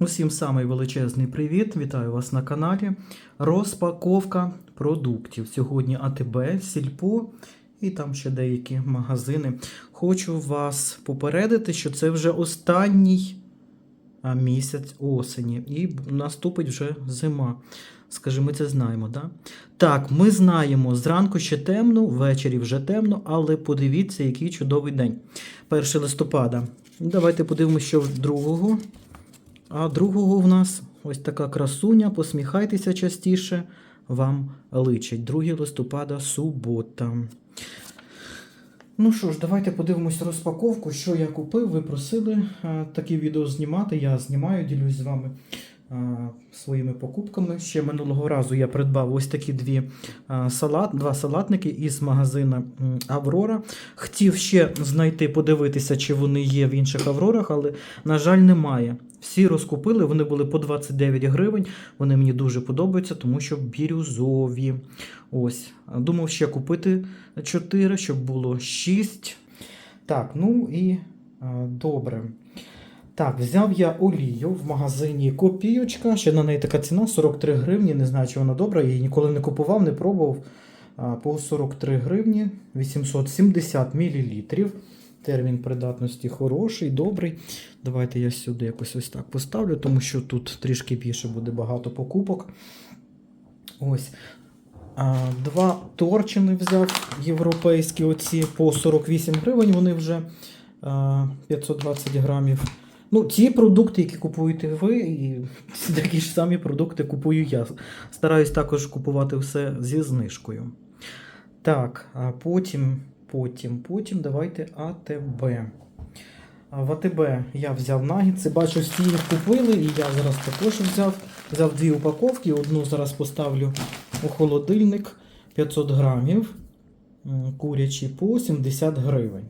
Усім самий величезний привіт! Вітаю вас на каналі. Розпаковка продуктів. Сьогодні АТБ, Сільпо і там ще деякі магазини. Хочу вас попередити, що це вже останній місяць осені, і наступить вже зима. Скажи, ми це знаємо, да? Так, ми знаємо, зранку ще темно, ввечері вже темно, але подивіться, який чудовий день. 1 листопада. Давайте подивимося, що другого. А другого в нас ось така красуня. Посміхайтеся частіше, вам личить. 2 листопада, субота. Ну що ж, давайте подивимось розпаковку, що я купив. Ви просили а, такі відео знімати. Я знімаю, ділюсь з вами своїми покупками. Ще минулого разу я придбав ось такі дві салат, два салатники із магазина Аврора. Хотів ще знайти, подивитися, чи вони є в інших Аврорах, але, на жаль, немає. Всі розкупили, вони були по 29 гривень. Вони мені дуже подобаються, тому що бірюзові. Ось. Думав ще купити 4, щоб було 6. Так, ну і добре. Так, взяв я олію в магазині Копійочка. Ще на неї така ціна 43 гривні. Не знаю, чи вона добра. Я її ніколи не купував, не пробував. По 43 гривні 870 мл. Термін придатності хороший, добрий. Давайте я сюди якось ось так поставлю, тому що тут трішки більше буде багато покупок. Ось. Два торчини взяв європейські оці по 48 гривень. Вони вже 520 грамів. Ну, ті продукти, які купуєте ви, і такі ж самі продукти купую я. Стараюсь також купувати все зі знижкою. Так, а потім, потім, потім давайте АТБ. В АТБ я взяв нагідси, бачу, всі їх купили, і я зараз також взяв. Взяв дві упаковки, одну зараз поставлю у холодильник 500 грамів. Курячі по 70 гривень.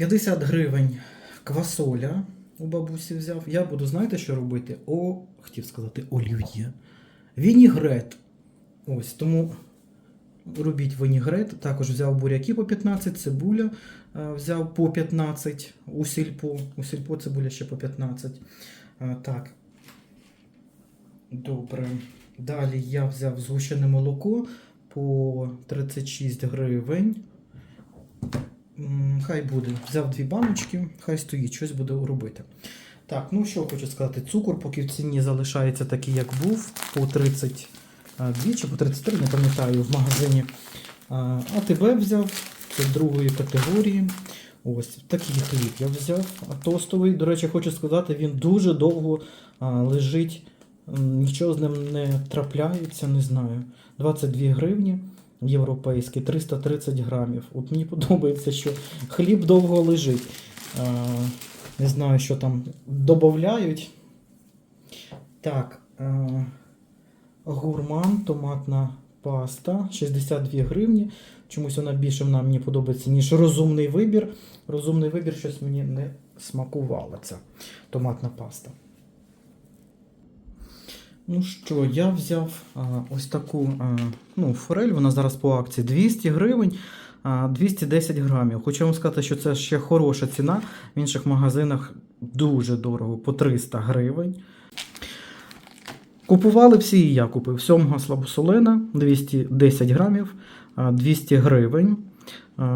«50 гривень квасоля у бабусі взяв. Я буду, знаєте, що робити? О, хотів сказати, олів'є. Вінігрет. Ось, тому робіть вінігрет. Також взяв буряки по 15, цибуля е, взяв по 15 у сільпо. У сільпо цибуля ще по 15. Е, Так. Добре. Далі я взяв згущене молоко по 36 гривень. Хай буде. Взяв дві баночки, хай стоїть, щось буде робити. Так, ну що хочу сказати, цукор поки в ціні залишається такий, як був, по 32 чи по 33, не пам'ятаю, в магазині. АТБ взяв, це другої категорії. Ось такий хліб я взяв. А тостовий, до речі, хочу сказати, він дуже довго лежить, нічого з ним не трапляється, не знаю. 22 гривні європейський, 330 грамів. От мені подобається, що хліб довго лежить. Не знаю, що там додають. Так. Гурман, томатна паста, 62 гривні. Чомусь вона більше вона мені подобається, ніж розумний вибір. Розумний вибір щось мені не смакувало ця томатна паста. Ну що, я взяв а, ось таку а, ну, форель, вона зараз по акції 200 гривень, а, 210 грамів. Хочу вам сказати, що це ще хороша ціна. В інших магазинах дуже дорого, по 300 гривень. Купували всі, і я купив. Сьомга слабосолена, 210 грамів, а, 200 гривень.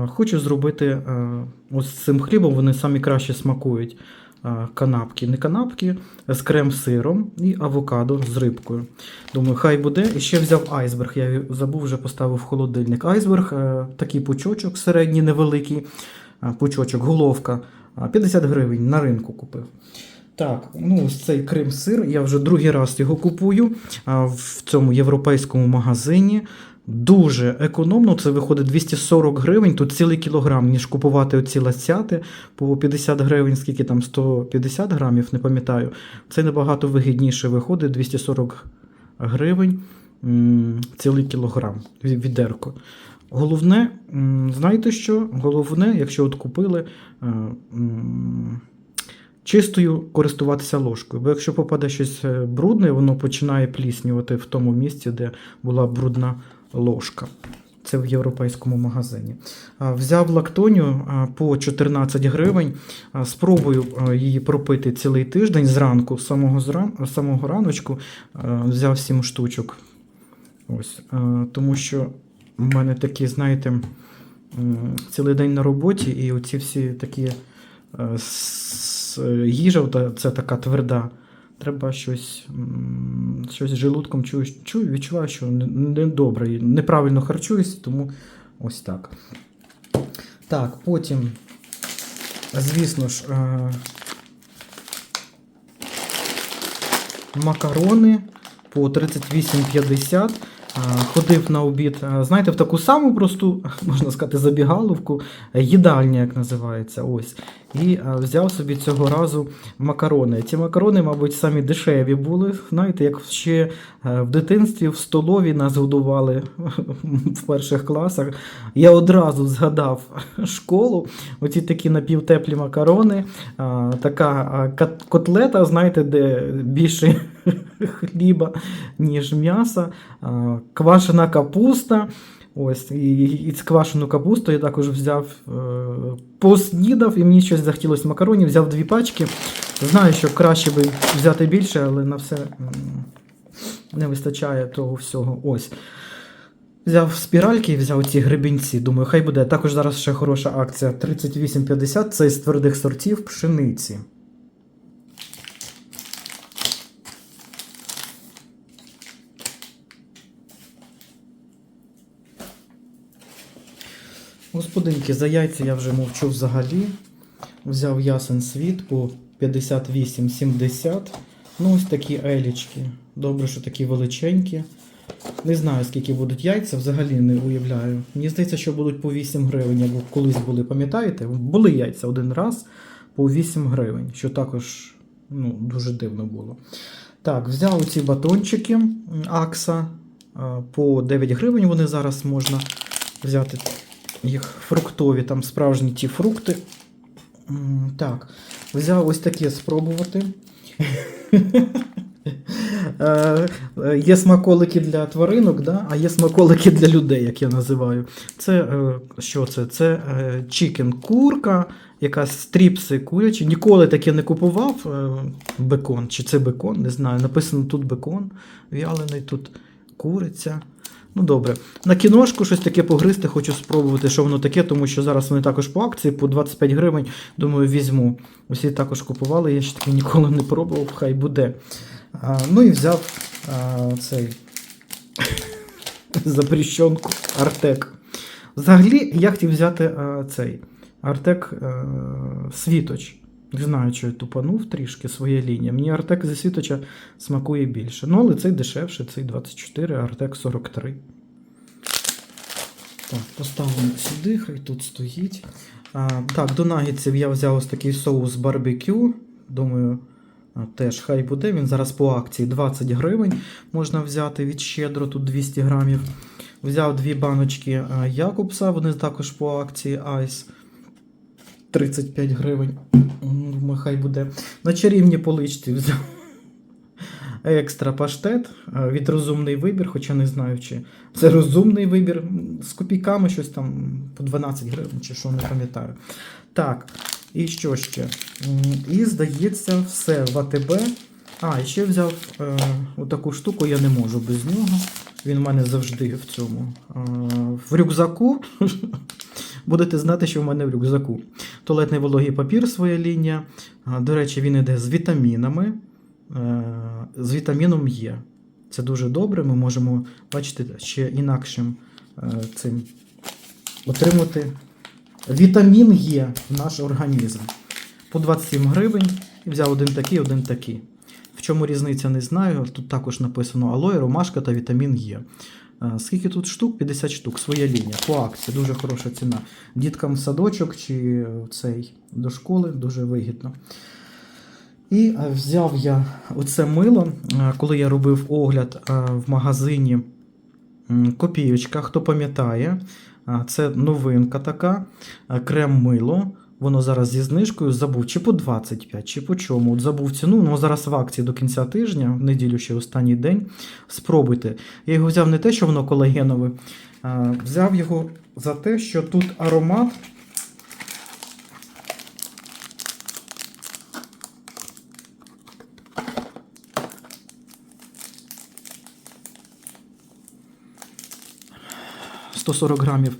Хочу зробити ось з цим хлібом, вони самі краще смакують канапки. Не канапки, з крем-сиром і авокадо з рибкою. Думаю, хай буде. І ще взяв айсберг. Я забув, вже поставив в холодильник. Айсберг, е, такий пучочок, середній, невеликий пучочок, головка. 50 гривень на ринку купив. Так, ну ось цей крем-сир, я вже другий раз його купую в цьому європейському магазині. Дуже економно, це виходить 240 гривень, тут цілий кілограм, ніж купувати оці ласяти по 50 гривень, скільки там 150 грамів, не пам'ятаю. Це набагато вигідніше виходить 240 гривень, цілий кілограм ві- відерко. Головне, знаєте що? Головне, якщо от купили. е, Чистою користуватися ложкою, бо якщо попаде щось е, брудне, воно починає пліснювати в тому місці, де була брудна ложка. Це в європейському магазині. Взяв лактонію по 14 гривень. Спробую її пропити цілий тиждень зранку, самого, зран... самого раночку. Взяв 7 штучок. Ось. Тому що в мене такі, знаєте, цілий день на роботі, і оці всі такі їжа, це така тверда. Треба щось, щось желудком чую, чую, відчуваю, що не- недобре, неправильно харчуюсь, тому ось так. Так, потім, звісно ж, е, макарони по 38,50. Е, Ходив на обід, е, знаєте, в таку саму просту, можна сказати, забігаловку, їдальня, як називається. Ось. І е, взяв собі цього разу макарони. Ці макарони, мабуть, самі дешеві були. Знаєте, як ще е, в дитинстві в столові нас годували в перших класах. Я одразу згадав школу, оці такі напівтеплі макарони, така котлета, знаєте, де більше хліба, ніж м'яса, квашена капуста. Ось, і, і з капусту я також взяв, е, поснідав, і мені щось захотілося макаронів, взяв дві пачки. Знаю, що краще би взяти більше, але на все не вистачає того всього. Ось. Взяв спіральки і взяв ці гребінці. Думаю, хай буде. Також зараз ще хороша акція 38,50. Це з твердих сортів пшениці. Господинки, за яйця я вже мовчу взагалі. Взяв ясен світ по 58,70. Ну, ось такі елічки. Добре, що такі величенькі. Не знаю, скільки будуть яйця, взагалі не уявляю. Мені здається, що будуть по 8 гривень, або колись були, пам'ятаєте? Були яйця один раз по 8 гривень, що також ну, дуже дивно було. Так, взяв ці батончики Акса по 9 гривень. Вони зараз можна взяти їх фруктові, там справжні ті фрукти. Так, взяв ось таке спробувати. Е, е, Є смаколики для тваринок, да? а є смаколики для людей, як я називаю. Це е, що це? Це чікен курка, якась стріпси курячі. Ніколи таке не купував. Бекон, чи це бекон, не знаю. Написано тут бекон вялений, тут куриця. Ну добре. На кіношку щось таке погризти, хочу спробувати, що воно таке, тому що зараз вони також по акції по 25 гривень. Думаю, візьму. Усі також купували, я ще таки ніколи не пробував, хай буде. А, ну і взяв а, цей запрещенку Артек. Взагалі, я хотів взяти а, цей Артек а, Світоч. Не знаю, чи я тупанув трішки своє лінія. Мені Артек зі Світоча смакує більше. Ну, але цей дешевше, цей 24, а Артек 43. Так, поставимо сюди, хай тут стоїть. А, так, до нагідців я взяв ось такий соус барбекю. Думаю, теж хай буде. Він зараз по акції 20 гривень можна взяти від щедро, тут 200 грамів. Взяв дві баночки а, Якобса, вони також по акції Айс. 35 гривень. Хай буде. На чарівній поличці взяв екстра паштет від розумний вибір, хоча не знаю, чи це розумний вибір. З копійками щось там по 12 гривень, чи що не пам'ятаю. Так, і що ще? І здається, все в АТБ. А, і ще взяв е, отаку штуку, я не можу без нього. Він в мене завжди в цьому. Е, в рюкзаку. Будете знати, що в мене в рюкзаку. Туалетний вологий папір, своя лінія. До речі, він іде з вітамінами. Е, З вітаміном Є. Це дуже добре. Ми можемо, бачите, ще інакшим е, цим отримати вітамін Є в наш організм. По 27 гривень. І взяв один такий, один такий. В чому різниця, не знаю. Тут також написано алоє, ромашка та вітамін. Е, Скільки тут штук? 50 штук, своя лінія. По акції, дуже хороша ціна. Діткам в садочок чи цей до школи дуже вигідно. І е, взяв я оце мило, е, коли я робив огляд е, в магазині Копійочка, хто пам'ятає, е, це новинка така, е, крем-мило. Воно зараз зі знижкою забув чи по 25, чи по чому. От забув ціну. Ну зараз в акції до кінця тижня, в неділю ще останній день. Спробуйте. Я його взяв не те, що воно колагенове, а взяв його за те, що тут аромат. – 140 грамів.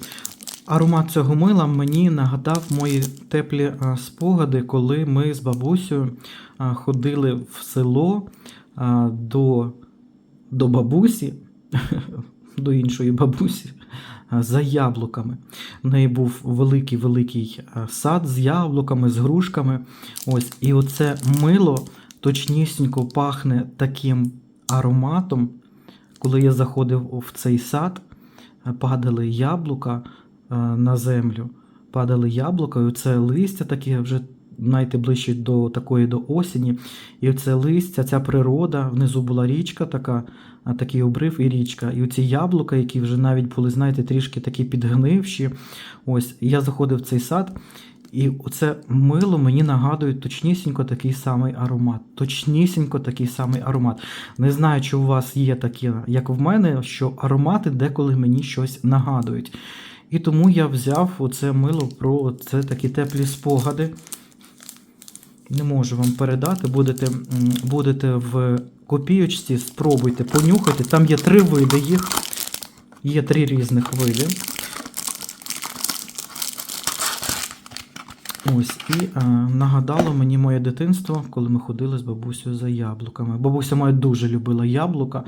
Аромат цього мила мені нагадав мої теплі спогади, коли ми з бабусею ходили в село до, до бабусі, до іншої бабусі, за яблуками. В неї був великий-великий сад з яблуками, з грушками. Ось, і оце мило точнісінько пахне таким ароматом. Коли я заходив в цей сад, падали яблука е, на землю, падали яблука, і це листя таке вже знаєте, ближче до такої до осені. І це листя, ця природа, внизу була річка така, такий обрив і річка. І оці яблука, які вже навіть були, знаєте, трішки такі підгнивші. Ось, я заходив в цей сад. І оце мило мені нагадує точнісінько такий самий аромат. Точнісінько такий самий аромат. Не знаю, чи у вас є такі, як в мене, що аромати деколи мені щось нагадують. І тому я взяв оце мило про це такі теплі спогади. Не можу вам передати. Будете, будете в копійочці, спробуйте, понюхайте. Там є три види їх. Є три різних види. Ось, і е, нагадало мені моє дитинство, коли ми ходили з бабусею за яблуками. Бабуся моя дуже любила яблука.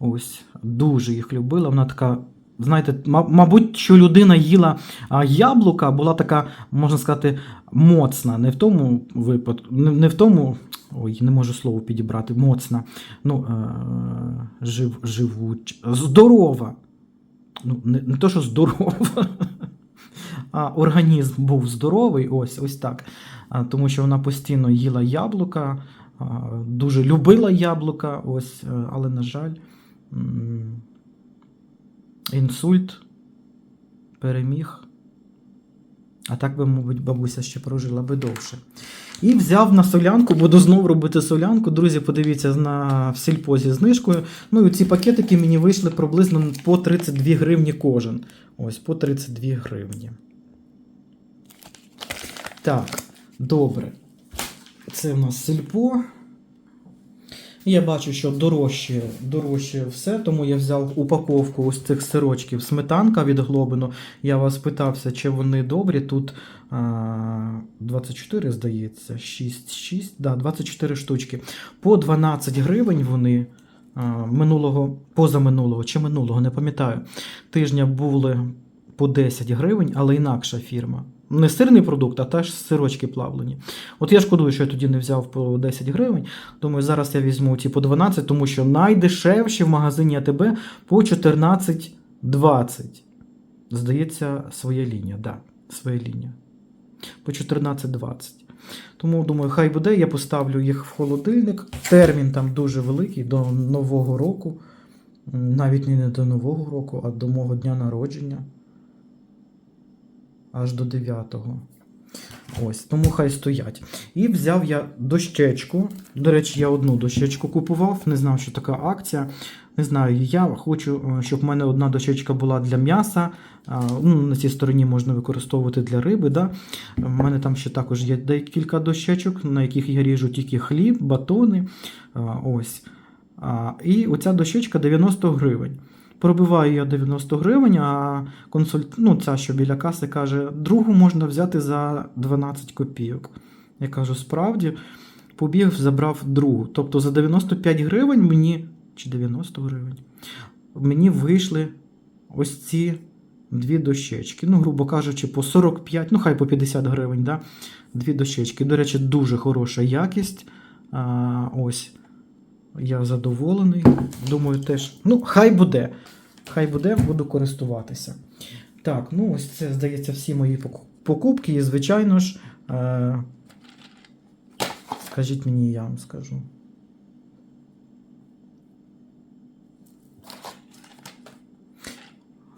Ось, дуже їх любила. Вона така, знаєте, мабуть, що людина їла яблука, була така, можна сказати, моцна. Не в тому випадку, не, в тому. Ой, не можу слово підібрати, моцна. Ну, е, жив, живуч, здорова. Ну, не, не то, що здорова. а організм був здоровий, ось ось так. А, тому що вона постійно їла яблука, а, дуже любила яблука, ось, е, але, на жаль, інсульт переміг. А так би, мабуть, бабуся ще прожила би довше. І взяв на солянку, буду знову робити солянку. Друзі, подивіться на сільпо зі знижкою. Ну і ці пакетики мені вийшли приблизно по 32 гривні кожен. Ось, по 32 гривні. Так, добре. Це в нас сільпо. Я бачу, що дорожче, дорожче все, тому я взяв упаковку ось цих сирочків. Сметанка від Глобину. Я вас питався, чи вони добрі. Тут а, 24, здається, 6, 6, да, 24 штучки. По 12 гривень вони минулого, позаминулого чи минулого, не пам'ятаю. Тижня були по 10 гривень, але інакша фірма. Не сирний продукт, а теж сирочки плавлені. От я шкодую, що я тоді не взяв по 10 гривень. Думаю, зараз я візьму ці по 12, тому що найдешевші в магазині АТБ по 14,20. Здається, своя лінія. Да, своя лінія. По 14,20. Тому думаю, хай буде, я поставлю їх в холодильник. Термін там дуже великий до Нового року. Навіть не до Нового року, а до мого дня народження. Аж до 9-го. Ось, тому хай стоять. І взяв я дощечку. До речі, я одну дощечку купував, не знав, що така акція. Не знаю, я хочу, е, щоб в мене одна дощечка була для м'яса. Ну, на цій стороні можна використовувати для риби. Да? У мене там ще також є декілька дощечок, на яких я ріжу тільки хліб, батони. Ось. І оця дощечка 90 гривень. Пробиваю я 90 гривень, а консульт... ну, ця, що біля каси, каже, другу можна взяти за 12 копійок. Я кажу, справді, побіг, забрав другу. Тобто за 95 гривень мені, чи 90 гривень, мені вийшли ось ці дві дощечки. Ну, грубо кажучи, по 45, ну хай по 50 гривень, да? дві дощечки. До речі, дуже хороша якість. А, ось. Я задоволений. Думаю, теж. Ну, хай буде. Хай буде, буду користуватися. Так, ну ось це, здається, всі мої покупки. І, звичайно ж, е- скажіть мені, я вам скажу.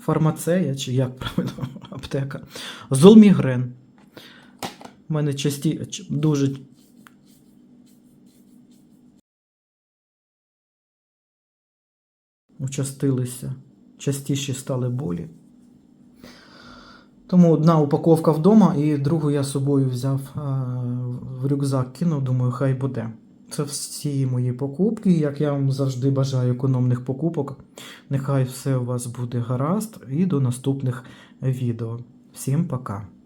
Фармацея, чи як правильно, аптека. Золмігрен. У мене часті, дуже участилися, частіші стали болі. Тому одна упаковка вдома, і другу я з собою взяв в рюкзак, кинув, думаю, хай буде. Це всі мої покупки. Як я вам завжди бажаю економних покупок. Нехай все у вас буде гаразд і до наступних відео. Всім пока!